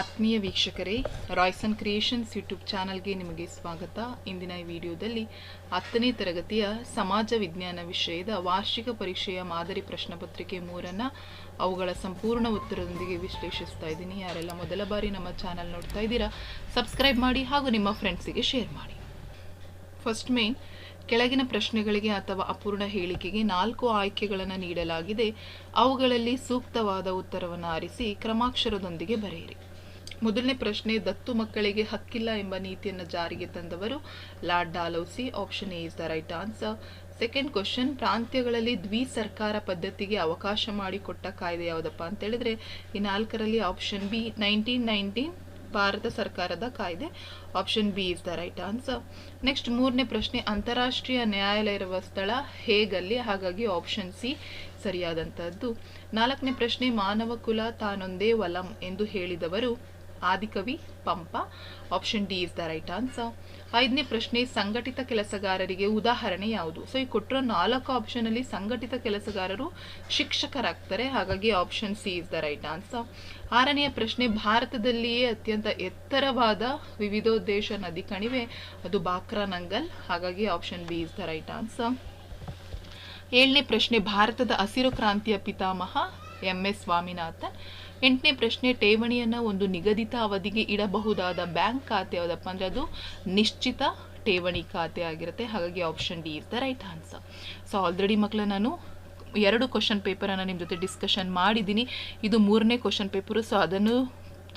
ಆತ್ಮೀಯ ವೀಕ್ಷಕರೇ Royson creations YouTube ಚಾನಲ್ಗೆ ನಿಮಗೆ ಸ್ವಾಗತ. ಇಂದಿನ ಈ ವಿಡಿಯೋದಲ್ಲಿ ಹತ್ತನೇ ತರಗತಿಯ ಸಮಾಜ ವಿಜ್ಞಾನ ವಿಷಯದ ವಾರ್ಷಿಕ ಪರೀಕ್ಷೆಯ ಮಾದರಿ ಪ್ರಶ್ನೆ ಪತ್ರಿಕೆ ಮೂರನ್ನು ಅವುಗಳ ಸಂಪೂರ್ಣ ಉತ್ತರದೊಂದಿಗೆ ವಿಶ್ಲೇಷಿಸ್ತಾ ಇದ್ದೀನಿ. ಯಾರೆಲ್ಲ ಮೊದಲ ಬಾರಿ ನಮ್ಮ ಚಾನಲ್ ನೋಡ್ತಾ ಇದ್ದೀರಾ ಸಬ್ಸ್ಕ್ರೈಬ್ ಮಾಡಿ ಹಾಗೂ ನಿಮ್ಮ ಫ್ರೆಂಡ್ಸಿಗೆ ಶೇರ್ ಮಾಡಿ. ಫಸ್ಟ್ ಮೇನ್ ಕೆಳಗಿನ ಪ್ರಶ್ನೆಗಳಿಗೆ ಅಥವಾ ಅಪೂರ್ಣ ಹೇಳಿಕೆಗೆ ನಾಲ್ಕು ಆಯ್ಕೆಗಳನ್ನು ನೀಡಲಾಗಿದೆ. ಅವುಗಳಲ್ಲಿ ಸೂಕ್ತವಾದ ಉತ್ತರವನ್ನು ಆರಿಸಿ ಕ್ರಮಾಕ್ಷರದೊಂದಿಗೆ ಬರೆಯಿರಿ. ಮೊದಲನೇ ಪ್ರಶ್ನೆ, ದತ್ತು ಮಕ್ಕಳಿಗೆ ಹಕ್ಕಿಲ್ಲ ಎಂಬ ನೀತಿಯನ್ನು ಜಾರಿಗೆ ತಂದವರು lord Dalhousie. Option A is the right answer. Second question, ಪ್ರಾಂತ್ಯಗಳಲ್ಲಿ ದ್ವಿ ಸರ್ಕಾರ ಪದ್ಧತಿಗೆ ಅವಕಾಶ ಮಾಡಿಕೊಟ್ಟ ಕಾಯ್ದೆ ಯಾವುದಪ್ಪ ಅಂತ ಹೇಳಿದ್ರೆ, ಈ ನಾಲ್ಕರಲ್ಲಿ ಆಪ್ಷನ್ ಬಿ, ನೈನ್ಟೀನ್ ನೈನ್ಟೀನ್ ಭಾರತ ಸರ್ಕಾರದ ಕಾಯ್ದೆ. Option B is the right answer. Next ಮೂರನೇ ಪ್ರಶ್ನೆ, ಅಂತಾರಾಷ್ಟ್ರೀಯ ನ್ಯಾಯಾಲಯ ಇರುವ ಸ್ಥಳ ಹೇಗಲ್ಲಿ? ಹಾಗಾಗಿ ಆಪ್ಷನ್ ಸಿ ಸರಿಯಾದಂಥದ್ದು ನಾಲ್ಕನೇ ಪ್ರಶ್ನೆ, ಮಾನವ ಕುಲ ತಾನೊಂದೇ ವಲಂ ಎಂದು ಹೇಳಿದವರು ಆದಿಕವಿ Pampa. Option D is the right answer ಐದನೇ ಪ್ರಶ್ನೆ, ಸಂಘಟಿತ ಕೆಲಸಗಾರರಿಗೆ ಉದಾಹರಣೆ ಯಾವುದು? ಸೊ ಈ ಕೊಟ್ಟಿರೋ ನಾಲ್ಕು ಆಪ್ಷನಲ್ಲಿ ಸಂಘಟಿತ ಕೆಲಸಗಾರರು ಶಿಕ್ಷಕರಾಗ್ತಾರೆ. ಹಾಗಾಗಿ option C is the right answer ಆರನೆಯ ಪ್ರಶ್ನೆ, ಭಾರತದಲ್ಲಿಯೇ ಅತ್ಯಂತ ಎತ್ತರವಾದ ವಿವಿಧೋದ್ದೇಶ ನದಿ ಕಣಿವೆ. ಅದು ಬಾಕ್ರಾ ನಂಗಲ್. ಹಾಗಾಗಿ option B is the right answer ಏಳನೇ ಪ್ರಶ್ನೆ, ಭಾರತದ ಹಸಿರು ಕ್ರಾಂತಿಯ ಪಿತಾಮಹ ಎಂ ಎಸ್ ಸ್ವಾಮಿನಾಥನ್. ಎಂಟನೇ ಪ್ರಶ್ನೆ, ಠೇವಣಿಯನ್ನು ಒಂದು ನಿಗದಿತ ಅವಧಿಗೆ ಇಡಬಹುದಾದ ಬ್ಯಾಂಕ್ ಖಾತೆ ಯಾವುದಪ್ಪ ಅಂದರೆ ಅದು ನಿಶ್ಚಿತ ಠೇವಣಿ ಖಾತೆ ಆಗಿರುತ್ತೆ. ಹಾಗಾಗಿ option D is right answer so already ಮಕ್ಕಳ ನಾನು ಎರಡು ಕ್ವಶನ್ ಪೇಪರನ್ನು ನಿಮ್ಮ ಜೊತೆ ಡಿಸ್ಕಷನ್ ಮಾಡಿದ್ದೀನಿ. ಇದು ಮೂರನೇ ಕ್ವಶನ್ ಪೇಪರು ಸೊ ಅದನ್ನು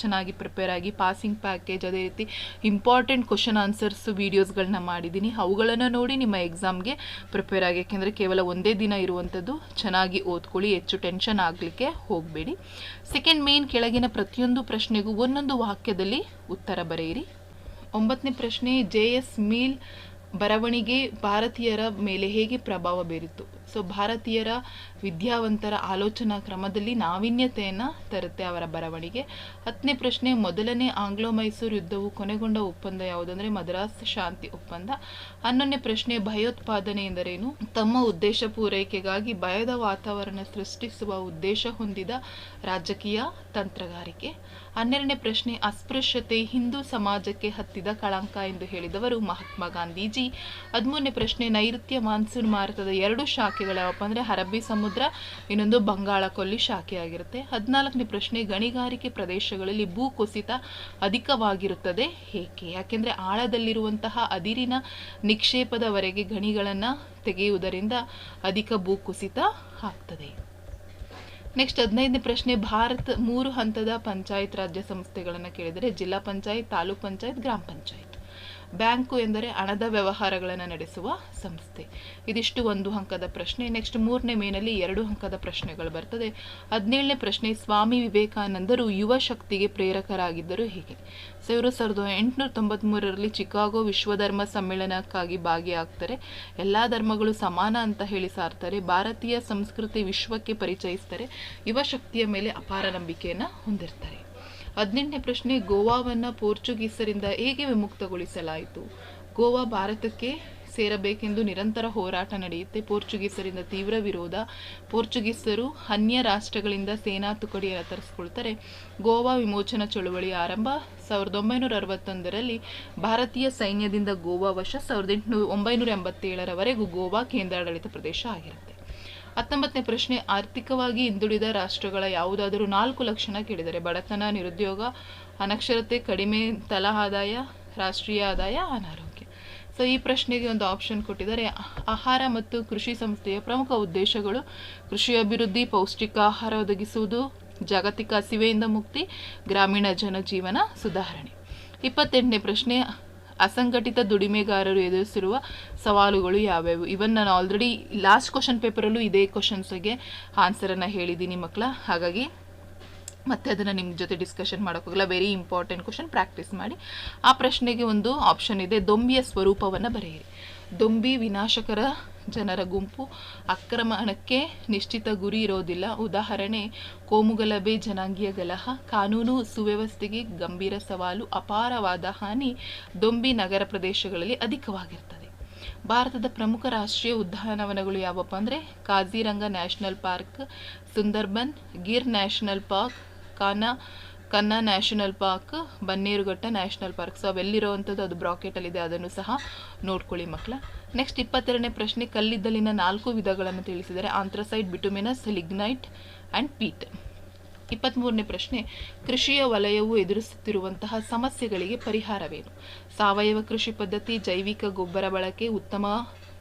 ಚೆನ್ನಾಗಿ ಪ್ರಿಪೇರ್ ಆಗಿ ಪಾಸಿಂಗ್ ಪ್ಯಾಕೇಜ್ ಅದೇ ರೀತಿ ಇಂಪಾರ್ಟೆಂಟ್ ಕ್ವಶನ್ ಆನ್ಸರ್ಸ್ ವೀಡಿಯೋಸ್ಗಳನ್ನ ಮಾಡಿದ್ದೀನಿ. ಅವುಗಳನ್ನು ನೋಡಿ ನಿಮ್ಮ ಎಕ್ಸಾಮ್ಗೆ ಪ್ರಿಪೇರ್ ಆಗಿ ಯಾಕೆಂದರೆ ಕೇವಲ ಒಂದೇ ದಿನ ಇರುವಂಥದ್ದು ಚೆನ್ನಾಗಿ ಓದ್ಕೊಳ್ಳಿ, ಹೆಚ್ಚು ಟೆನ್ಷನ್ ಆಗಲಿಕ್ಕೆ ಹೋಗಬೇಡಿ. ಸೆಕೆಂಡ್ ಮೇನ್ ಕೆಳಗಿನ ಪ್ರತಿಯೊಂದು ಪ್ರಶ್ನೆಗೂ ಒಂದೊಂದು ವಾಕ್ಯದಲ್ಲಿ ಉತ್ತರ ಬರೆಯಿರಿ. ಒಂಬತ್ತನೇ ಪ್ರಶ್ನೆ ಜೆ ಎಸ್ ಮೀಲ್ ಬರವಣಿಗೆ ಭಾರತೀಯರ ಮೇಲೆ ಹೇಗೆ ಪ್ರಭಾವ ಬೀರಿತು? ಸೊ ಭಾರತೀಯರ ವಿದ್ಯಾವಂತರ ಆಲೋಚನಾ ಕ್ರಮದಲ್ಲಿ ನಾವೀನ್ಯತೆಯನ್ನು ತರುತ್ತೆ ಅವರ ಬರವಣಿಗೆ. ಹತ್ತನೇ ಪ್ರಶ್ನೆ, ಮೊದಲನೇ ಆಂಗ್ಲೋ ಮೈಸೂರು ಯುದ್ಧವು ಕೊನೆಗೊಂಡ ಒಪ್ಪಂದ ಯಾವುದಂದರೆ ಮದ್ರಾಸ್ ಶಾಂತಿ ಒಪ್ಪಂದ. ಹನ್ನೊಂದನೇ ಪ್ರಶ್ನೆ, ಭಯೋತ್ಪಾದನೆ ಎಂದರೇನು? ತಮ್ಮ ಉದ್ದೇಶ ಪೂರೈಕೆಗಾಗಿ ಭಯದ ವಾತಾವರಣ ಸೃಷ್ಟಿಸುವ ಉದ್ದೇಶ ಹೊಂದಿದ ರಾಜಕೀಯ ತಂತ್ರಗಾರಿಕೆ. ಹನ್ನೆರಡನೇ ಪ್ರಶ್ನೆ, ಅಸ್ಪೃಶ್ಯತೆ ಹಿಂದೂ ಸಮಾಜಕ್ಕೆ ಹತ್ತಿದ ಕಳಂಕ ಎಂದು ಹೇಳಿದವರು ಮಹಾತ್ಮ ಗಾಂಧೀಜಿ. ಹದಿಮೂರನೇ ಪ್ರಶ್ನೆ, ನೈಋತ್ಯ ಮಾನ್ಸೂನ್ ಮಾರುತದ ಎರಡು ಶಾಖೆಗಳು ಯಾವಪ್ಪ ಅಂದರೆ ಅರಬ್ಬಿ ಸಮುದ್ರ, ಇನ್ನೊಂದು ಬಂಗಾಳ ಕೊಲ್ಲಿ ಶಾಖೆಯಾಗಿರುತ್ತೆ ಹದಿನಾಲ್ಕನೇ ಪ್ರಶ್ನೆ, ಗಣಿಗಾರಿಕೆ ಪ್ರದೇಶಗಳಲ್ಲಿ ಭೂ ಕುಸಿತ ಅಧಿಕವಾಗಿರುತ್ತದೆ ಏಕೆ? ಯಾಕೆಂದರೆ ಆಳದಲ್ಲಿರುವಂತಹ ಅದಿರಿನ ನಿಕ್ಷೇಪದವರೆಗೆ ಗಣಿಗಳನ್ನು ತೆಗೆಯುವುದರಿಂದ ಅಧಿಕ ಭೂ ಕುಸಿತ ಆಗ್ತದೆ. ನೆಕ್ಸ್ಟ್ ಹದಿನೈದನೇ ಪ್ರಶ್ನೆ, ಭಾರತ ಮೂರು ಹಂತದ ಪಂಚಾಯತ್ ರಾಜ್ಯ ಸಂಸ್ಥೆಗಳನ್ನು ಕೇಳಿದರೆ ಜಿಲ್ಲಾ ಪಂಚಾಯತ್, ತಾಲೂಕ್ ಪಂಚಾಯತ್, ಗ್ರಾಮ ಪಂಚಾಯತ್. ಬ್ಯಾಂಕು ಎಂದರೆ ಹಣದ ವ್ಯವಹಾರಗಳನ್ನು ನಡೆಸುವ ಸಂಸ್ಥೆ. ಇದಿಷ್ಟು ಒಂದು ಅಂಕದ ಪ್ರಶ್ನೆ. ನೆಕ್ಸ್ಟ್ ಮೂರನೇ ಮೇನಲ್ಲಿ ಎರಡು ಅಂಕದ ಪ್ರಶ್ನೆಗಳು ಬರ್ತದೆ. ಹದಿನೇಳನೇ ಪ್ರಶ್ನೆ, ಸ್ವಾಮಿ ವಿವೇಕಾನಂದರು ಯುವ ಶಕ್ತಿಗೆ ಪ್ರೇರಕರಾಗಿದ್ದರು ಹೀಗೆ? ಸೊ ಸಾವಿರದ ಎಂಟುನೂರ ತೊಂಬತ್ತ್ಮೂರರಲ್ಲಿ ಚಿಕಾಗೋ ವಿಶ್ವಧರ್ಮ ಸಮ್ಮೇಳನಕ್ಕಾಗಿ ಭಾಗಿಯಾಗ್ತಾರೆ. ಎಲ್ಲ ಧರ್ಮಗಳು ಸಮಾನ ಅಂತ ಹೇಳಿ ಸಾರ್ತಾರೆ. ಭಾರತೀಯ ಸಂಸ್ಕೃತಿ ವಿಶ್ವಕ್ಕೆ ಪರಿಚಯಿಸ್ತಾರೆ. ಯುವ ಶಕ್ತಿಯ ಮೇಲೆ ಅಪಾರ ನಂಬಿಕೆಯನ್ನು ಹೊಂದಿರ್ತಾರೆ. ಹದಿನೆಂಟನೇ ಪ್ರಶ್ನೆ, ಗೋವಾವನ್ನು ಪೋರ್ಚುಗೀಸರಿಂದ ಹೇಗೆ ವಿಮುಕ್ತಗೊಳಿಸಲಾಯಿತು? ಗೋವಾ ಭಾರತಕ್ಕೆ ಸೇರಬೇಕೆಂದು ನಿರಂತರ ಹೋರಾಟ ನಡೆಯುತ್ತೆ. ಪೋರ್ಚುಗೀಸರಿಂದ ತೀವ್ರ ವಿರೋಧ. ಪೋರ್ಚುಗೀಸರು ಅನ್ಯ ರಾಷ್ಟ್ರಗಳಿಂದ ಸೇನಾ ತುಕಡಿಯನ್ನು ತರಿಸ್ಕೊಳ್ತಾರೆ. ಗೋವಾ ವಿಮೋಚನಾ ಚಳುವಳಿ ಆರಂಭ ಸಾವಿರದ ಒಂಬೈನೂರ ಅರವತ್ತೊಂದರಲ್ಲಿ. ಭಾರತೀಯ ಸೈನ್ಯದಿಂದ ಗೋವಾ ವಶ ಸಾವಿರದ ಎಂಟುನೂರ ಒಂಬೈನೂರ ಎಂಬತ್ತೇಳರವರೆಗೂ ಗೋವಾ ಕೇಂದ್ರಾಡಳಿತ ಪ್ರದೇಶ ಆಗಿರುತ್ತೆ. ಹತ್ತೊಂಬತ್ತನೇ ಪ್ರಶ್ನೆ, ಆರ್ಥಿಕವಾಗಿ ಹಿಂದುಳಿದ ರಾಷ್ಟ್ರಗಳ ಯಾವುದಾದರೂ ನಾಲ್ಕು ಲಕ್ಷಣ ಕೇಳಿದರೆ, ಬಡತನ, ನಿರುದ್ಯೋಗ, ಅನಕ್ಷರತೆ, ಕಡಿಮೆ ತಲಾ ಆದಾಯ ರಾಷ್ಟ್ರೀಯ ಆದಾಯ, ಅನಾರೋಗ್ಯ. ಸೊ ಈ ಪ್ರಶ್ನೆಗೆ ಒಂದು ಆಪ್ಷನ್ ಕೊಟ್ಟಿದ್ದಾರೆ. ಆಹಾರ ಮತ್ತು ಕೃಷಿ ಸಂಸ್ಥೆಯ ಪ್ರಮುಖ ಉದ್ದೇಶಗಳು, ಕೃಷಿ ಅಭಿವೃದ್ಧಿ, ಪೌಷ್ಟಿಕ ಆಹಾರ ಒದಗಿಸುವುದು, ಜಾಗತಿಕ ಹಸಿವೆಯಿಂದ ಮುಕ್ತಿ, ಗ್ರಾಮೀಣ ಜನಜೀವನ ಸುಧಾರಣೆ. ಇಪ್ಪತ್ತೆಂಟನೇ ಪ್ರಶ್ನೆ ಅಸಂಘಟಿತ ದುಡಿಮೆಗಾರರು ಎದುರಿಸಿರುವ ಸವಾಲುಗಳು ಯಾವ್ಯಾವು? ಇವನ್ ನಾನು ಆಲ್ರೆಡಿ ಲಾಸ್ಟ್ ಕ್ವಶನ್ ಪೇಪರಲ್ಲೂ ಇದೇ ಕ್ವಶನ್ಸ್ಗೆ ಆನ್ಸರನ್ನು ಹೇಳಿದ್ದೀನಿ ಮಕ್ಕಳ ಹಾಗಾಗಿ ಮತ್ತೆ ಅದನ್ನು ನಿಮ್ಮ ಜೊತೆ ಡಿಸ್ಕಷನ್ ಮಾಡೋಕ್ಕಾಗಲ್ಲ ವೆರಿ ಇಂಪಾರ್ಟೆಂಟ್ ಕ್ವಶನ್ ಪ್ರಾಕ್ಟೀಸ್ ಮಾಡಿ ಆ ಪ್ರಶ್ನೆಗೆ ಒಂದು ಆಪ್ಷನ್ ಇದೆ. ದೊಂಬಿಯ ಸ್ವರೂಪವನ್ನು ಬರೆಯಿರಿ. ದೊಂಬಿ ವಿನಾಶಕರ ಜನರ ಗುಂಪು. ಆಕ್ರಮಣಕ್ಕೆ ನಿಶ್ಚಿತ ಗುರಿ ಇರೋದಿಲ್ಲ. ಉದಾಹರಣೆ, ಕೋಮುಗಲಭೆ ಜನಾಂಗೀಯ ಗಲಹ, ಕಾನೂನು ಸುವ್ಯವಸ್ಥೆಗೆ ಗಂಭೀರ ಸವಾಲು, ಅಪಾರವಾದ ಹಾನಿ ದೊಂಬಿ ನಗರ ಪ್ರದೇಶಗಳಲ್ಲಿ ಅಧಿಕವಾಗಿರ್ತದೆ. ಭಾರತದ ಪ್ರಮುಖ ರಾಷ್ಟ್ರೀಯ ಉದ್ಯಾನವನಗಳು ಯಾವಪ್ಪ ಅಂದರೆ, Kaziranga national park, Sundarban, Gir national park, Kanha, Kanha national park, Bannerghatta national park. So, ಅವೆಲ್ಲಿರುವಂಥದ್ದು? ಅದು ಬ್ರಾಕೆಟಲ್ಲಿದೆ, ಅದನ್ನು ಸಹ ನೋಡ್ಕೊಳ್ಳಿ ಮಕ್ಕಳ. ನೆಕ್ಸ್ಟ್ ಇಪ್ಪತ್ತೆರಡನೇ ಪ್ರಶ್ನೆ, ಕಲ್ಲಿದ್ದಲಿನ ನಾಲ್ಕು ವಿಧಗಳನ್ನು ತಿಳಿಸಿದರೆ anthracite, bituminous, lignite and peat ಇಪ್ಪತ್ತ್ಮೂರನೇ ಪ್ರಶ್ನೆ, ಕೃಷಿಯ ವಲಯವು ಎದುರಿಸುತ್ತಿರುವಂತಹ ಸಮಸ್ಯೆಗಳಿಗೆ ಪರಿಹಾರವೇನು? ಸಾವಯವ ಕೃಷಿ ಪದ್ಧತಿ, ಜೈವಿಕ ಗೊಬ್ಬರ ಬಳಕೆ, ಉತ್ತಮ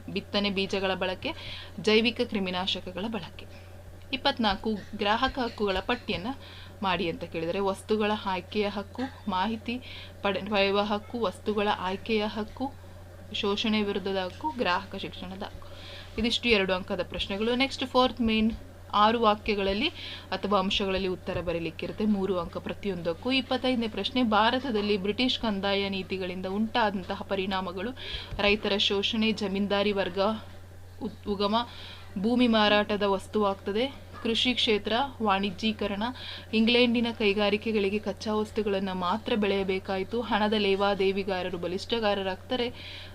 ಬಿತ್ತನೆ ಬೀಜಗಳ ಬಳಕೆ, ಜೈವಿಕ ಕ್ರಿಮಿನಾಶಕಗಳ ಬಳಕೆ. ಇಪ್ಪತ್ನಾಲ್ಕು, ಗ್ರಾಹಕ ಹಕ್ಕುಗಳ ಪಟ್ಟಿಯನ್ನು ಮಾಡಿ ಅಂತ ಕೇಳಿದರೆ, ವಸ್ತುಗಳ ಆಯ್ಕೆಯ ಹಕ್ಕು, ಮಾಹಿತಿ ಪಡೆ ಪಡೆಯುವ ಹಕ್ಕು, ವಸ್ತುಗಳ ಆಯ್ಕೆಯ ಹಕ್ಕು ಶೋಷಣೆ ವಿರುದ್ಧದ ಹಕ್ಕು ಗ್ರಾಹಕ ಶಿಕ್ಷಣದ ಹಕ್ಕು ಇದಿಷ್ಟು ಎರಡು ಅಂಕದ ಪ್ರಶ್ನೆಗಳು. ನೆಕ್ಸ್ಟ್ ಫೋರ್ತ್ ಮೇನ್ ಆರು ವಾಕ್ಯಗಳಲ್ಲಿ ಅಥವಾ ಅಂಶಗಳಲ್ಲಿ ಉತ್ತರ ಬರೀಲಿಕ್ಕಿರುತ್ತೆ. ಮೂರು ಅಂಕ ಪ್ರತಿಯೊಂದಕ್ಕೂ. ಇಪ್ಪತ್ತೈದನೇ ಪ್ರಶ್ನೆ, ಭಾರತದಲ್ಲಿ ಬ್ರಿಟಿಷ್ ಕಂದಾಯ ನೀತಿಗಳಿಂದ ಉಂಟಾದಂತಹ ಪರಿಣಾಮಗಳು, ರೈತರ ಶೋಷಣೆ, ಜಮೀನ್ದಾರಿ ವರ್ಗ ಉಗಮ, ಭೂಮಿ ಮಾರಾಟದ ವಸ್ತುವಾಗ್ತದೆ ಕೃಷಿ ಕ್ಷೇತ್ರ ವಾಣಿಜ್ಯೀಕರಣ ಇಂಗ್ಲೆಂಡಿನ ಕೈಗಾರಿಕೆಗಳಿಗೆ ಕಚ್ಚಾ ವಸ್ತುಗಳನ್ನು ಮಾತ್ರ ಬೆಳೆಯಬೇಕಾಯಿತು. ಹಣದ ಲೇವಾದೇವಿಗಾರರು ಬಲಿಷ್ಠಗಾರರಾಗ್ತಾರೆ.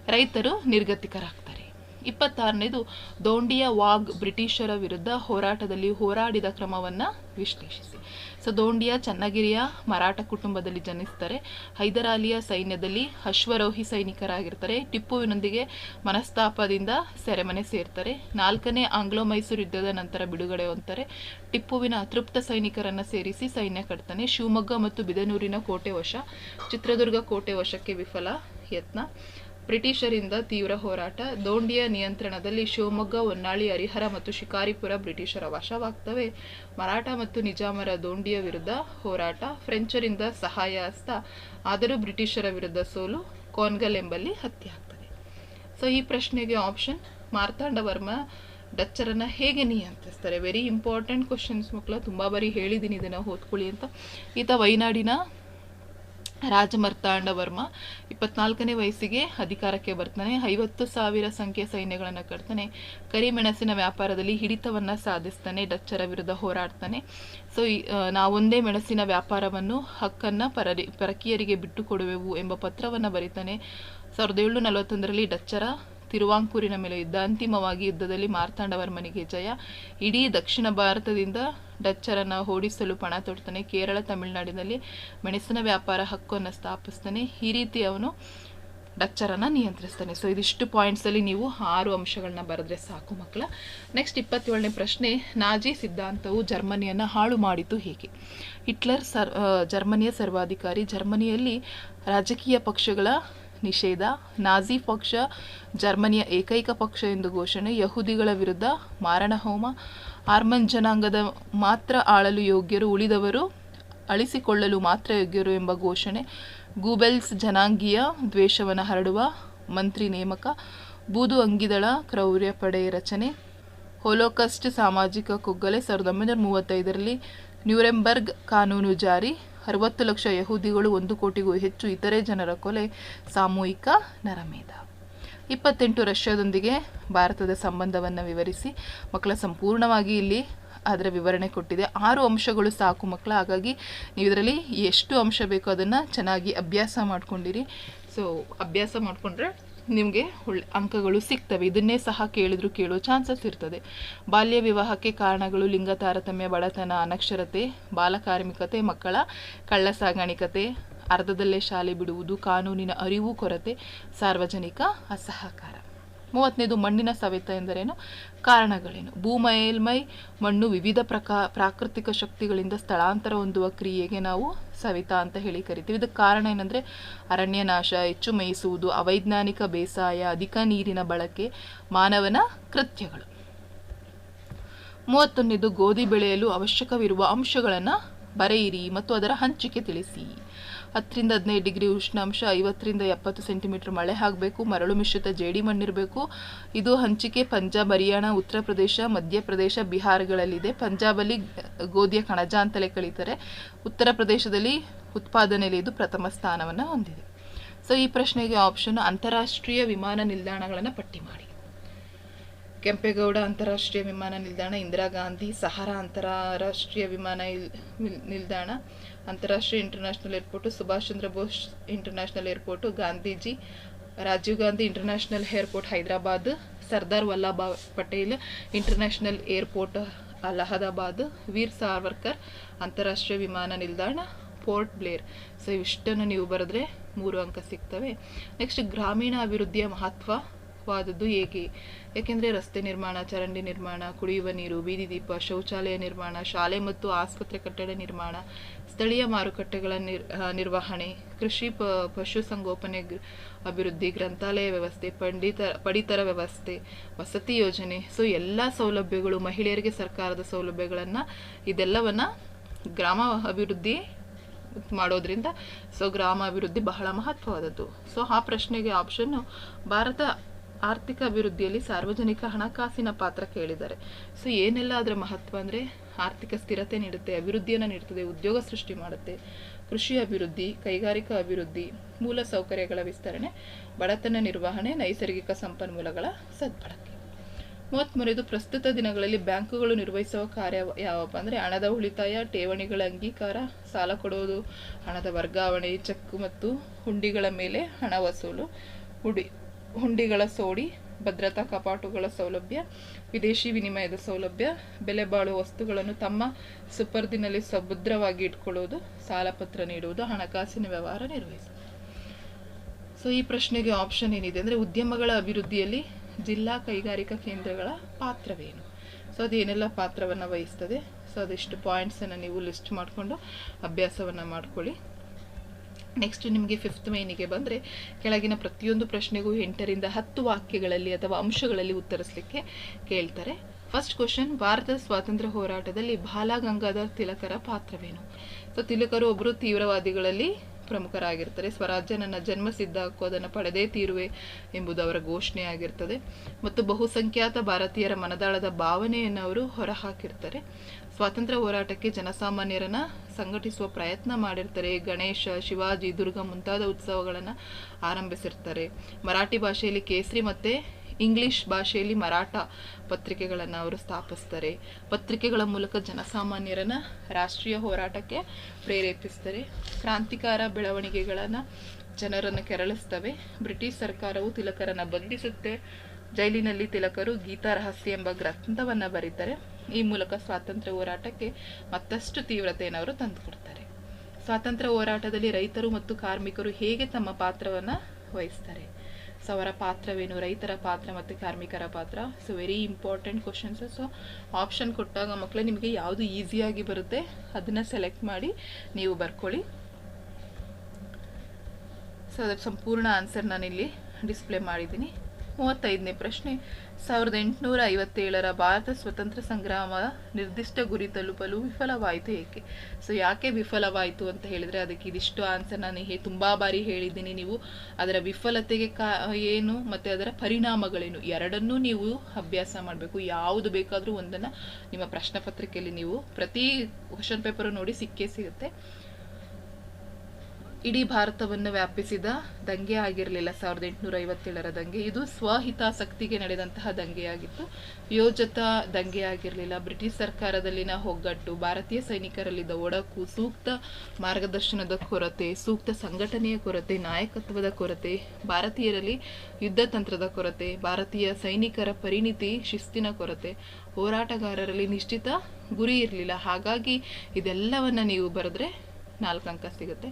ರೈತರು ನಿರ್ಗತಿಕರಾಗ್ತಾರೆ. ಇಪ್ಪತ್ತಾರನೇದು ದೋಂಡಿಯ ವಾಗ್ ಬ್ರಿಟಿಷರ ವಿರುದ್ಧ ಹೋರಾಟದಲ್ಲಿ ಹೋರಾಡಿದ ಕ್ರಮವನ್ನು ವಿಶ್ಲೇಷಿಸಿ. ಸೊ, ದೋಂಡಿಯ ಚನ್ನಗಿರಿಯ ಮರಾಠ ಕುಟುಂಬದಲ್ಲಿ ಜನಿಸ್ತಾರೆ ಹೈದರಾಲಿಯ ಸೈನ್ಯದಲ್ಲಿ ಅಶ್ವರೋಹಿ ಸೈನಿಕರಾಗಿರ್ತಾರೆ. ಟಿಪ್ಪುವಿನೊಂದಿಗೆ ಮನಸ್ತಾಪದಿಂದ ಸೆರೆಮನೆ ಸೇರ್ತಾರೆ. ನಾಲ್ಕನೇ ಆಂಗ್ಲೋ ಮೈಸೂರು ಯುದ್ಧದ ನಂತರ ಬಿಡುಗಡೆ ಹೊಂತಾರೆ ಟಿಪ್ಪುವಿನ ಅತೃಪ್ತ ಸೈನಿಕರನ್ನು ಸೇರಿಸಿ ಸೈನ್ಯ ಕಟ್ತಾನೆ ಶಿವಮೊಗ್ಗ ಮತ್ತು ಬಿದನೂರಿನ ಕೋಟೆ ವಶ, ಚಿತ್ರದುರ್ಗ ಕೋಟೆ ವಶಕ್ಕೆ ವಿಫಲ ಯತ್ನ. ಬ್ರಿಟಿಷರಿಂದ ತೀವ್ರ ಹೋರಾಟ. ದೋಂಡಿಯ ನಿಯಂತ್ರಣದಲ್ಲಿ ಶಿವಮೊಗ್ಗ, ಹೊನ್ನಾಳಿ, ಹರಿಹರ ಮತ್ತು ಶಿಕಾರಿಪುರ ಬ್ರಿಟಿಷರ ವಶವಾಗ್ತವೆ. ಮರಾಠ ಮತ್ತು ನಿಜಾಮರ ದೋಂಡಿಯ ವಿರುದ್ಧ ಹೋರಾಟ. ಫ್ರೆಂಚರಿಂದ ಸಹಾಯ ಹಸ್ತ ಆದರೂ ಬ್ರಿಟಿಷರ ವಿರುದ್ಧ ಸೋಲು. ಕೋನ್ಗಲ್ ಎಂಬಲ್ಲಿ ಹತ್ಯೆ ಆಗ್ತದೆ. ಸೊ ಈ ಪ್ರಶ್ನೆಗೆ ಆಪ್ಷನ್ ಮಾರ್ತಾಂಡವರ್ಮ ಡಚ್ಚರನ್ನ ಹೇಗೆ ನಿಯಂತ್ರಿಸ್ತಾರೆ? ವೆರಿ ಇಂಪಾರ್ಟೆಂಟ್ ಕ್ವಶನ್ಸ್ ಮಕ್ಕಳು, ತುಂಬ ಬಾರಿ ಹೇಳಿದ್ದೀನಿ ಇದನ್ನು ಓದ್ಕೊಳ್ಳಿ ಅಂತ. ಈತ ವೈನಾಡಿನ ರಾಜಮರ್ತಾಂಡ ವರ್ಮ ಇಪ್ಪತ್ನಾಲ್ಕನೇ ವಯಸ್ಸಿಗೆ ಅಧಿಕಾರಕ್ಕೆ ಬರ್ತಾನೆ, ಐವತ್ತು ಸಾವಿರ ಸಂಖ್ಯೆ ಸೈನ್ಯಗಳನ್ನು ಕಟ್ತಾನೆ, ಕರಿಮೆಣಸಿನ ವ್ಯಾಪಾರದಲ್ಲಿ ಹಿಡಿತವನ್ನು ಸಾಧಿಸ್ತಾನೆ, ಡಚ್ಚರ ವಿರುದ್ಧ ಹೋರಾಡ್ತಾನೆ. ಸೊ ನಾವೊಂದೇ ಮೆಣಸಿನ ವ್ಯಾಪಾರವನ್ನು ಹಕ್ಕನ್ನು ಪರರಿ ಪರಕೀಯರಿಗೆ ಬಿಟ್ಟು ಕೊಡುವೆವು ಎಂಬ ಪತ್ರವನ್ನು ಬರೀತಾನೆ. ಸಾವಿರದ ಏಳ್ನೂರ ನಲವತ್ತೊಂದರಲ್ಲಿ ಡಚ್ಚರ ತಿರುವಾಂಕೂರಿನ ಮೇಲೆ ಯುದ್ಧ, ಅಂತಿಮವಾಗಿ ಯುದ್ಧದಲ್ಲಿ ಮಾರ್ತಾಂಡವರ್ಮನಿಗೆ ಜಯ. ಇಡೀ ದಕ್ಷಿಣ ಭಾರತದಿಂದ ಡಚ್ಚರನ್ನು ಓಡಿಸಲು ಪಣ ತೊಡ್ತಾನೆ. ಕೇರಳ, ತಮಿಳುನಾಡಿನಲ್ಲಿ ಮೆಣಸಿನ ವ್ಯಾಪಾರ ಹಕ್ಕನ್ನು ಸ್ಥಾಪಿಸ್ತಾನೆ. ಈ ರೀತಿ ಅವನು ಡಚ್ಚರನ್ನು ನಿಯಂತ್ರಿಸ್ತಾನೆ. ಸೊ ಇದಿಷ್ಟು ಪಾಯಿಂಟ್ಸಲ್ಲಿ ನೀವು ಆರು ಅಂಶಗಳನ್ನ ಬರೆದ್ರೆ ಸಾಕು ಮಕ್ಕಳ. ನೆಕ್ಸ್ಟ್ ಇಪ್ಪತ್ತೇಳನೇ ಪ್ರಶ್ನೆ, ನಾಜಿ ಸಿದ್ಧಾಂತವು ಜರ್ಮನಿಯನ್ನು ಹಾಳು ಮಾಡಿತು ಹೇಗೆ? ಹಿಟ್ಲರ್ ಸರ್ ಜರ್ಮನಿಯ ಸರ್ವಾಧಿಕಾರಿ. ಜರ್ಮನಿಯಲ್ಲಿ ರಾಜಕೀಯ ಪಕ್ಷಗಳ ನಿಷೇಧ, ನಾಜಿ ಪಕ್ಷ, ಜರ್ಮನಿಯ ಏಕೈಕ ಪಕ್ಷ ಎಂದು ಘೋಷಣೆ, ಯಹೂದಿಗಳ ವಿರುದ್ಧ ಮಾರಣಹೋಮ ಆರ್ಮನ್ ಜನಾಂಗದ ಮಾತ್ರ ಆಳಲು ಯೋಗ್ಯರು ಉಳಿದವರು, ಅಳಿಸಿಕೊಳ್ಳಲು ಮಾತ್ರ ಯೋಗ್ಯರು ಎಂಬ ಘೋಷಣೆ, ಗೂಬೆಲ್ಸ್ ಜನಾಂಗೀಯ ದ್ವೇಷವನ್ನು ಹರಡುವ, ಮಂತ್ರಿ ನೇಮಕ, ಬೂದು ಅಂಗಿದಳ ಕ್ರೌರ್ಯ ಪಡೆ ರಚನೆ, ಹೊಲೋಕಸ್ಟ್ ಸಾಮಾಜಿಕ ಕುಗ್ಗಲೆ ಸಾವಿರದ ಒಂಬೈನೂರ ಮೂವತ್ತೈದರಲ್ಲಿ ನ್ಯೂರೆಂಬರ್ಗ್ ಕಾನೂನು ಜಾರಿ ಅರವತ್ತು ಲಕ್ಷ ಯಹೂದಿಗಳು ಒಂದು ಕೋಟಿಗೂ ಹೆಚ್ಚು ಇತರೆ ಜನರ ಕೊಲೆ, ಸಾಮೂಹಿಕ ನರಮೇಧ. ಇಪ್ಪತ್ತೆಂಟು ರಷ್ಯಾದೊಂದಿಗೆ ಭಾರತದ ಸಂಬಂಧವನ್ನು ವಿವರಿಸಿ, ಮಕ್ಕಳ ಸಂಪೂರ್ಣವಾಗಿ ಇಲ್ಲಿ ಅದರ ವಿವರಣೆ ಕೊಟ್ಟಿದೆ. ಆರು ಅಂಶಗಳು ಸಾಕು ಮಕ್ಕಳ, ಹಾಗಾಗಿ ನೀವು ಇದರಲ್ಲಿ ಎಷ್ಟು ಅಂಶ ಬೇಕೋ ಅದನ್ನು ಚೆನ್ನಾಗಿ ಅಭ್ಯಾಸ ಮಾಡ್ಕೊಂಡಿರಿ. ಸೊ ಅಭ್ಯಾಸ ಮಾಡಿಕೊಂಡ್ರೆ ನಿಮಗೆ ಒಳ್ಳೆ ಅಂಕಗಳು ಸಿಗ್ತವೆ. ಇದನ್ನೇ ಸಹ ಕೇಳಿದ್ರು ಕೇಳೋ ಚಾನ್ಸಸ್ ಇರ್ತದೆ. ಬಾಲ್ಯ ವಿವಾಹಕ್ಕೆ ಕಾರಣಗಳು ಲಿಂಗ ತಾರತಮ್ಯ, ಬಡತನ, ಅನಕ್ಷರತೆ ಬಾಲಕಾರ್ಮಿಕತೆ ಮಕ್ಕಳ ಕಳ್ಳ ಸಾಗಾಣಿಕತೆ ಅರ್ಧದಲ್ಲೇ ಶಾಲೆ ಬಿಡುವುದು, ಕಾನೂನಿನ ಅರಿವು ಕೊರತೆ, ಸಾರ್ವಜನಿಕ ಅಸಹಕಾರ. ಮೂವತ್ತನೇದು ಮಣ್ಣಿನ ಸವೆತ ಎಂದರೇನು? ಕಾರಣಗಳೇನು? ಭೂಮೇಲ್ಮೈ ಮಣ್ಣು ವಿವಿಧ ಪ್ರಕಾ ಪ್ರಾಕೃತಿಕ ಶಕ್ತಿಗಳಿಂದ ಸ್ಥಳಾಂತರ ಹೊಂದುವ ಕ್ರಿಯೆಗೆ ನಾವು ಸವಿತ ಅಂತ ಹೇಳಿ ಕರಿತೀವಿ. ಇದಕ್ಕೆ ಕಾರಣ ಏನಂದರೆ ಅರಣ್ಯನಾಶ ಹೆಚ್ಚು ಮೇಯಿಸುವುದು, ಅವೈಜ್ಞಾನಿಕ ಬೇಸಾಯ, ಅಧಿಕ ನೀರಿನ ಬಳಕೆ, ಮಾನವನ ಕೃತ್ಯಗಳು. ಮೂವತ್ತೊಂದನೇದು ಗೋಧಿ ಬೆಳೆಯಲು ಅವಶ್ಯಕವಿರುವ ಅಂಶಗಳನ್ನು ಬರೆಯಿರಿ ಮತ್ತು ಅದರ ಹಂಚಿಕೆ ತಿಳಿಸಿ. ಹತ್ತರಿಂದ ಹದಿನೈದು ಡಿಗ್ರಿ ಉಷ್ಣಾಂಶ, ಐವತ್ತರಿಂದ ಎಪ್ಪತ್ತು ಸೆಂಟಿಮೀಟರ್ ಮಳೆ ಆಗಬೇಕು, ಮರಳು ಮಿಶ್ರಿತ ಜೇಡಿ ಮಣ್ಣಿರಬೇಕು. ಇದು ಹಂಚಿಕೆ ಪಂಜಾಬ್, ಹರಿಯಾಣ, ಉತ್ತರ ಪ್ರದೇಶ ಮಧ್ಯಪ್ರದೇಶ ಬಿಹಾರ್ಗಳಲ್ಲಿದೆ. ಪಂಜಾಬಲ್ಲಿ ಗೋಧಿಯ ಕಣಜ ಅಂತಲೇ ಕಳೀತಾರೆ. ಉತ್ತರ ಪ್ರದೇಶದಲ್ಲಿ ಉತ್ಪಾದನೆಯಲ್ಲಿ ಇದು ಪ್ರಥಮ ಸ್ಥಾನವನ್ನು ಹೊಂದಿದೆ. ಸೊ ಈ ಪ್ರಶ್ನೆಗೆ ಆಪ್ಷನ್ ಅಂತಾರಾಷ್ಟ್ರೀಯ ವಿಮಾನ ನಿಲ್ದಾಣಗಳನ್ನು ಪಟ್ಟಿ ಮಾಡಿ. ಕೆಂಪೇಗೌಡ ಅಂತಾರಾಷ್ಟ್ರೀಯ ವಿಮಾನ ನಿಲ್ದಾಣ, ಇಂದಿರಾ ಗಾಂಧಿ, ಸಹಾರಾ ಅಂತಾರಾಷ್ಟ್ರೀಯ ವಿಮಾನ ನಿಲ್ದಾಣ ಅಂತಾರಾಷ್ಟ್ರೀಯ international airport Subhash Chandra Bose international airport Gandhiji, Rajiv Gandhi international airport Hyderabad, Sardar Vallabhbhai Patel international airport Allahabad, Veer Savarkar ಅಂತಾರಾಷ್ಟ್ರೀಯ ವಿಮಾನ ನಿಲ್ದಾಣ, ಪೋರ್ಟ್ ಬ್ಲೇರ್. ಸೊ ಇವಿಷ್ಟನ್ನು ನೀವು ಬರೆದ್ರೆ ಮೂರು ಅಂಕ ಸಿಗ್ತವೆ. ನೆಕ್ಸ್ಟ್ ಗ್ರಾಮೀಣ ಅಭಿವೃದ್ಧಿಯ ಮಹತ್ವವಾದದ್ದು ಹೇಗೆ? ಏಕೆಂದರೆ ರಸ್ತೆ ನಿರ್ಮಾಣ, ಚರಂಡಿ ನಿರ್ಮಾಣ, ಕುಡಿಯುವ ನೀರು, ಬೀದಿ ದೀಪ, ಶೌಚಾಲಯ ನಿರ್ಮಾಣ, ಶಾಲೆ ಮತ್ತು ಆಸ್ಪತ್ರೆ ಕಟ್ಟಡ ನಿರ್ಮಾಣ ಸ್ಥಳೀಯ ಮಾರುಕಟ್ಟೆಗಳ ನಿರ್ ನಿರ್ವಹಣೆ, ಕೃಷಿ ಪ ಪಶುಸಂಗೋಪನೆ ಅಭಿವೃದ್ಧಿ ಗ್ರಂಥಾಲಯ ವ್ಯವಸ್ಥೆ, ಪಂಡಿತ, ಪಡಿತರ ವ್ಯವಸ್ಥೆ, ವಸತಿ ಯೋಜನೆ, ಸೊ ಎಲ್ಲ ಸೌಲಭ್ಯಗಳು ಮಹಿಳೆಯರಿಗೆ ಸರ್ಕಾರದ ಸೌಲಭ್ಯಗಳನ್ನು ಇದೆಲ್ಲವನ್ನು ಗ್ರಾಮ ಅಭಿವೃದ್ಧಿ ಮಾಡೋದ್ರಿಂದ, ಸೊ ಗ್ರಾಮ ಅಭಿವೃದ್ಧಿ ಬಹಳ ಮಹತ್ವವಾದದ್ದು. ಸೊ ಆ ಪ್ರಶ್ನೆಗೆ ಆಪ್ಷನ್ನು ಭಾರತ ಆರ್ಥಿಕ ಅಭಿವೃದ್ಧಿಯಲ್ಲಿ ಸಾರ್ವಜನಿಕ ಹಣಕಾಸಿನ ಪಾತ್ರ ಕೇಳಿದ್ದಾರೆ. ಸೊ ಏನೆಲ್ಲ ಅದರ ಮಹತ್ವ ಅಂದರೆ ಆರ್ಥಿಕ ಸ್ಥಿರತೆ ನೀಡುತ್ತೆ, ಅಭಿವೃದ್ಧಿಯನ್ನು ನೀಡುತ್ತದೆ ಉದ್ಯೋಗ ಸೃಷ್ಟಿ ಮಾಡುತ್ತೆ, ಕೃಷಿ ಅಭಿವೃದ್ಧಿ, ಕೈಗಾರಿಕಾ ಅಭಿವೃದ್ಧಿ, ಮೂಲ ಸೌಕರ್ಯಗಳ ವಿಸ್ತರಣೆ, ಬಡತನ ನಿರ್ವಹಣೆ, ನೈಸರ್ಗಿಕ ಸಂಪನ್ಮೂಲಗಳ ಸದ್ಬಳಕೆ. ಮೂವತ್ತ್ಮೂರದು ಪ್ರಸ್ತುತ ದಿನಗಳಲ್ಲಿ ಬ್ಯಾಂಕುಗಳು ನಿರ್ವಹಿಸುವ ಕಾರ್ಯ ಯಾವಪ್ಪ ಅಂದರೆ ಹಣದ ಉಳಿತಾಯ, ಠೇವಣಿಗಳ ಅಂಗೀಕಾರ, ಸಾಲ ಕೊಡುವುದು ಹಣದ ವರ್ಗಾವಣೆ ಚೆಕ್ ಮತ್ತು ಹುಂಡಿಗಳ ಮೇಲೆ ಹಣ ವಸೂಲು, ಹುಡಿ, ಹುಂಡಿಗಳ ಸೋಡಿ ಭದ್ರತಾ ಕಪಾಟುಗಳ ಸೌಲಭ್ಯ, ವಿದೇಶಿ ವಿನಿಮಯದ ಸೌಲಭ್ಯ, ಬೆಲೆ ಬಾಳುವ ವಸ್ತುಗಳನ್ನು ತಮ್ಮ ಸುಪರ್ದಿನಲ್ಲಿ ಸಭದ್ರವಾಗಿ ಇಟ್ಕೊಳ್ಳುವುದು ಸಾಲಪತ್ರ ನೀಡುವುದು, ಹಣಕಾಸಿನ ವ್ಯವಹಾರ ನಿರ್ವಹಿಸುವುದು. ಸೊ ಈ ಪ್ರಶ್ನೆಗೆ ಆಪ್ಷನ್ ಏನಿದೆ ಅಂದರೆ ಉದ್ಯಮಗಳ ಅಭಿವೃದ್ಧಿಯಲ್ಲಿ ಜಿಲ್ಲಾ ಕೈಗಾರಿಕಾ ಕೇಂದ್ರಗಳ ಪಾತ್ರವೇನು? ಸೊ ಅದೇನೆಲ್ಲ ಪಾತ್ರವನ್ನು ವಹಿಸ್ತದೆ? ಸೊ ಅದಿಷ್ಟು ಪಾಯಿಂಟ್ಸನ್ನು ನೀವು ಲಿಸ್ಟ್ ಮಾಡಿಕೊಂಡು ಅಭ್ಯಾಸವನ್ನು ಮಾಡ್ಕೊಳ್ಳಿ. ನೆಕ್ಸ್ಟ್ ನಿಮಗೆ ಫಿಫ್ತ್ ಮೇನಿಗೆ ಬಂದರೆ ಕೆಳಗಿನ ಪ್ರತಿಯೊಂದು ಪ್ರಶ್ನೆಗೂ ಎಂಟರಿಂದ ಹತ್ತು ವಾಕ್ಯಗಳಲ್ಲಿ ಅಥವಾ ಅಂಶಗಳಲ್ಲಿ ಉತ್ತರಿಸಲಿಕ್ಕೆ ಕೇಳ್ತಾರೆ. ಫಸ್ಟ್ ಕ್ವಶನ್ ಭಾರತದ ಸ್ವಾತಂತ್ರ್ಯ ಹೋರಾಟದಲ್ಲಿ ಬಾಲಗಂಗಾಧರ್ ತಿಲಕರ ಪಾತ್ರವೇನು? ಸೊ ತಿಲಕರು ಒಬ್ಬರು ತೀವ್ರವಾದಿಗಳಲ್ಲಿ ಪ್ರಮುಖರಾಗಿರ್ತಾರೆ. ಸ್ವರಾಜ್ಯ ನನ್ನ ಜನ್ಮಸಿದ್ಧ ಹಕ್ಕು ಅದನ್ನು ಪಡೆದೇ ತೀರುವೆ ಎಂಬುದು ಅವರ ಘೋಷಣೆ ಆಗಿರ್ತದೆ ಮತ್ತು ಬಹುಸಂಖ್ಯಾತ ಭಾರತೀಯರ ಮನದಾಳದ ಭಾವನೆಯನ್ನು ಅವರು ಹೊರಹಾಕಿರ್ತಾರೆ. ಸ್ವಾತಂತ್ರ್ಯ ಹೋರಾಟಕ್ಕೆ ಜನಸಾಮಾನ್ಯರನ್ನು ಸಂಘಟಿಸುವ ಪ್ರಯತ್ನ ಮಾಡಿರ್ತಾರೆ. ಗಣೇಶ, ಶಿವಾಜಿ, ದುರ್ಗ ಮುಂತಾದ ಉತ್ಸವಗಳನ್ನು ಆರಂಭಿಸಿರ್ತಾರೆ. ಮರಾಠಿ ಭಾಷೆಯಲ್ಲಿ ಕೇಸರಿ ಮತ್ತು ಇಂಗ್ಲಿಷ್ ಭಾಷೆಯಲ್ಲಿ ಮರಾಠ ಪತ್ರಿಕೆಗಳನ್ನು ಅವರು ಸ್ಥಾಪಿಸ್ತಾರೆ. ಪತ್ರಿಕೆಗಳ ಮೂಲಕ ಜನಸಾಮಾನ್ಯರನ್ನು ರಾಷ್ಟ್ರೀಯ ಹೋರಾಟಕ್ಕೆ ಪ್ರೇರೇಪಿಸ್ತಾರೆ. ಕ್ರಾಂತಿಕಾರ ಬೆಳವಣಿಗೆಗಳನ್ನು ಜನರನ್ನು ಕೆರಳಿಸ್ತವೆ. ಬ್ರಿಟಿಷ್ ಸರ್ಕಾರವು ತಿಲಕರನ್ನು ಬಂಧಿಸುತ್ತೆ. ಜೈಲಿನಲ್ಲಿ ತಿಲಕರು ಗೀತಾ ರಹಸ್ಯ ಎಂಬ ಗ್ರಂಥವನ್ನು ಬರೀತಾರೆ. ಈ ಮೂಲಕ ಸ್ವಾತಂತ್ರ್ಯ ಹೋರಾಟಕ್ಕೆ ಮತ್ತಷ್ಟು ತೀವ್ರತೆಯನ್ನು ಅವರು ತಂದುಕೊಡ್ತಾರೆ. ಸ್ವಾತಂತ್ರ್ಯ ಹೋರಾಟದಲ್ಲಿ ರೈತರು ಮತ್ತು ಕಾರ್ಮಿಕರು ಹೇಗೆ ತಮ್ಮ ಪಾತ್ರವನ್ನು ವಹಿಸ್ತಾರೆ? ಸೊ ಅವರ ಪಾತ್ರವೇನು ರೈತರ ಪಾತ್ರ ಮತ್ತು ಕಾರ್ಮಿಕರ ಪಾತ್ರ? So very important questions so option ಕೊಟ್ಟಾಗ ಮಕ್ಕಳೇ ನಿಮಗೆ ಯಾವುದು ಈಸಿಯಾಗಿ ಬರುತ್ತೆ ಅದನ್ನು ಸೆಲೆಕ್ಟ್ ಮಾಡಿ ನೀವು ಬರ್ಕೊಳ್ಳಿ. ಸೊ ಅದರ ಸಂಪೂರ್ಣ ಆನ್ಸರ್ ನಾನಿಲ್ಲಿ ಡಿಸ್ಪ್ಲೇ ಮಾಡಿದ್ದೀನಿ. ಮೂವತ್ತೈದನೇ ಪ್ರಶ್ನೆ. ಸಾವಿರದ ಎಂಟುನೂರ ಐವತ್ತೇಳರ ಭಾರತ ಸ್ವತಂತ್ರ ಸಂಗ್ರಾಮ ನಿರ್ದಿಷ್ಟ ಗುರಿ ತಲುಪಲು ವಿಫಲವಾಯಿತು ಏಕೆ? ಸೊ ಯಾಕೆ ವಿಫಲವಾಯಿತು ಅಂತ ಹೇಳಿದರೆ ಅದಕ್ಕೆ ಇದಿಷ್ಟು ಆನ್ಸರ್ ನಾನು ಹೇ, ತುಂಬ ಬಾರಿ ಹೇಳಿದ್ದೀನಿ ನೀವು. ಅದರ ವಿಫಲತೆಗೆ ಕಾ, ಏನು ಮತ್ತು ಅದರ ಪರಿಣಾಮಗಳೇನು? ಎರಡನ್ನೂ ನೀವು ಅಭ್ಯಾಸ ಮಾಡಬೇಕು. ಯಾವುದು ಬೇಕಾದರೂ ಒಂದನ್ನು ನಿಮ್ಮ ಪ್ರಶ್ನೆ ಪತ್ರಿಕೆಯಲ್ಲಿ ನೀವು ಪ್ರತಿ ಕ್ವಶನ್ ಪೇಪರು ನೋಡಿ ಸಿಕ್ಕೇ ಸಿಗುತ್ತೆ. ಇಡೀ ಭಾರತವನ್ನು ವ್ಯಾಪಿಸಿದ ದಂಗೆ ಆಗಿರಲಿಲ್ಲ ಸಾವಿರದ ಎಂಟುನೂರ ಐವತ್ತೇಳರ ದಂಗೆ. ಇದು ಸ್ವಹಿತಾಸಕ್ತಿಗೆ ನಡೆದಂತಹ ದಂಗೆಯಾಗಿತ್ತು. ಯೋಜತ ದಂಗೆ ಆಗಿರಲಿಲ್ಲ. ಬ್ರಿಟಿಷ್ ಸರ್ಕಾರದಲ್ಲಿನ ಒಗ್ಗಟ್ಟು ಭಾರತೀಯ ಸೈನಿಕರಲ್ಲಿದ್ದ ಒಡಕು, ಸೂಕ್ತ ಮಾರ್ಗದರ್ಶನದ ಕೊರತೆ, ಸೂಕ್ತ ಸಂಘಟನೆಯ ಕೊರತೆ, ನಾಯಕತ್ವದ ಕೊರತೆ, ಭಾರತೀಯರಲ್ಲಿ ಯುದ್ಧ ತಂತ್ರದ ಕೊರತೆ, ಭಾರತೀಯ ಸೈನಿಕರ ಪರಿಣಿತಿ ಶಿಸ್ತಿನ ಕೊರತೆ, ಹೋರಾಟಗಾರರಲ್ಲಿ ನಿಶ್ಚಿತ ಗುರಿ ಇರಲಿಲ್ಲ. ಹಾಗಾಗಿ ಇದೆಲ್ಲವನ್ನು ನೀವು ಬರೆದ್ರೆ ನಾಲ್ಕು ಅಂಕ ಸಿಗುತ್ತೆ.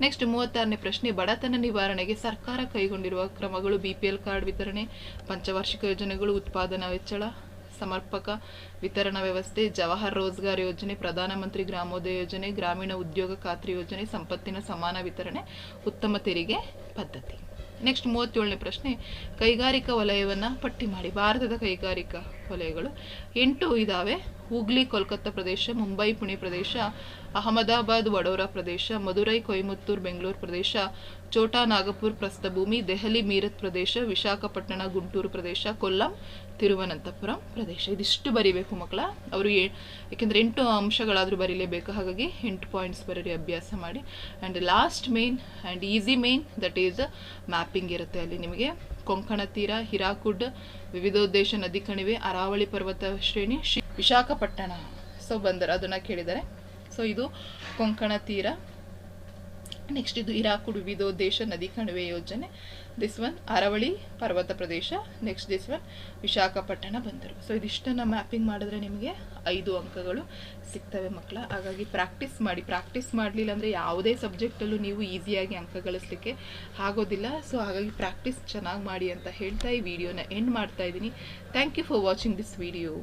ನೆಕ್ಸ್ಟ್ ಮೂವತ್ತಾರನೇ ಪ್ರಶ್ನೆ, ಬಡತನ ನಿವಾರಣೆಗೆ ಸರ್ಕಾರ ಕೈಗೊಂಡಿರುವ ಕ್ರಮಗಳು ಬಿ ಪಿ ಎಲ್ ಕಾರ್ಡ್ ವಿತರಣೆ, ಪಂಚವಾರ್ಷಿಕ ಯೋಜನೆಗಳು, ಉತ್ಪಾದನಾ ವೆಚ್ಚಳ, ಸಮರ್ಪಕ ವಿತರಣಾ ವ್ಯವಸ್ಥೆ, ಜವಾಹರ್ ರೋಜ್ಗಾರ್ ಯೋಜನೆ, ಪ್ರಧಾನಮಂತ್ರಿ ಗ್ರಾಮೋದಯ ಯೋಜನೆ, ಗ್ರಾಮೀಣ ಉದ್ಯೋಗ ಖಾತ್ರಿ ಯೋಜನೆ, ಸಂಪತ್ತಿನ ಸಮಾನ ವಿತರಣೆ, ಉತ್ತಮ ತೆರಿಗೆ ಪದ್ಧತಿ. ನೆಕ್ಸ್ಟ್ ಮೂವತ್ತೇಳನೇ ಪ್ರಶ್ನೆ, ಕೈಗಾರಿಕಾ ವಲಯವನ್ನು ಪಟ್ಟಿ ಮಾಡಿ. ಭಾರತದ ಕೈಗಾರಿಕಾ ವಲಯಗಳು ಎಂಟು ಇದ್ದಾವೆ ಹುಗ್ಲಿ, ಕೋಲ್ಕತ್ತಾ ಪ್ರದೇಶ, ಮುಂಬೈ, ಪುಣೆ ಪ್ರದೇಶ, ಅಹಮದಾಬಾದ್ ವಡೋರಾ ಪ್ರದೇಶ ಮಧುರೈ ಕೊಯಮತ್ತೂರು, ಬೆಂಗಳೂರು ಪ್ರದೇಶ ಚೋಟಾ ನಾಗಪುರ್, ಪ್ರಸ್ಥಭೂಮಿ, ದೆಹಲಿ, ಮೀರತ್ ಪ್ರದೇಶ, ವಿಶಾಖಪಟ್ಟಣ, ಗುಂಟೂರು ಪ್ರದೇಶ, ಕೊಲ್ಲಂ, ತಿರುವನಂತಪುರಂ ಪ್ರದೇಶ. ಇದಿಷ್ಟು ಬರೀಬೇಕು ಮಕ್ಕಳ. ಅವರು ಏಕೆಂದರೆ ಎಂಟು ಅಂಶಗಳಾದರೂ ಬರೀಲೇಬೇಕು. ಹಾಗಾಗಿ ಎಂಟು ಪಾಯಿಂಟ್ಸ್ ಬರೀರಿ, ಅಭ್ಯಾಸ ಮಾಡಿ. And last main and easy main that is mapping ಇರುತ್ತೆ ಅಲ್ಲಿ ನಿಮಗೆ. ಕೊಂಕಣ ತೀರ ಹಿರಾಕುಡ್, ವಿವಿಧೋದ್ದೇಶ ನದಿ ಕಣಿವೆ, ಅರಾವಳಿ ಪರ್ವತ ಶ್ರೇಣಿ ವಿಶಾಖಪಟ್ಟಣ. ಸೊ ಬಂದರು. ಅದನ್ನ ಕೇಳಿದ್ದಾರೆ ಸೊ ಇದು ಕೊಂಕಣ ತೀರ ನೆಕ್ಸ್ಟ್ ಇದು ಇರಾಕುಡ್ ವಿವಿಧೋದ್ದೇಶ ನದಿ ಕಣಿವೆ ಯೋಜನೆ. ದಿಸ್ ಒನ್ ಅರವಳಿ ಪರ್ವತ ಪ್ರದೇಶ ನೆಕ್ಸ್ಟ್ ದಿಸ್ ಒನ್ ವಿಶಾಖಪಟ್ಟಣ ಬಂದರು. ಸೊ ಇದಿಷ್ಟನ್ನು ಮ್ಯಾಪಿಂಗ್ ಮಾಡಿದ್ರೆ ನಿಮಗೆ ಐದು ಅಂಕಗಳು ಸಿಗ್ತವೆ ಮಕ್ಕಳ. ಹಾಗಾಗಿ ಪ್ರಾಕ್ಟೀಸ್ ಮಾಡಿ. ಪ್ರಾಕ್ಟೀಸ್ ಮಾಡಲಿಲ್ಲ ಅಂದರೆ ಯಾವುದೇ ಸಬ್ಜೆಕ್ಟಲ್ಲೂ ನೀವು ಈಸಿಯಾಗಿ ಅಂಕ ಗಳಿಸ್ಲಿಕ್ಕೆ ಆಗೋದಿಲ್ಲ. ಸೊ ಹಾಗಾಗಿ ಪ್ರಾಕ್ಟೀಸ್ ಚೆನ್ನಾಗಿ ಮಾಡಿ ಅಂತ ಹೇಳ್ತಾ ಈ ವಿಡಿಯೋನ ಎಂಡ್ ಮಾಡ್ತಾ ಇದ್ದೀನಿ. Thank you for watching this video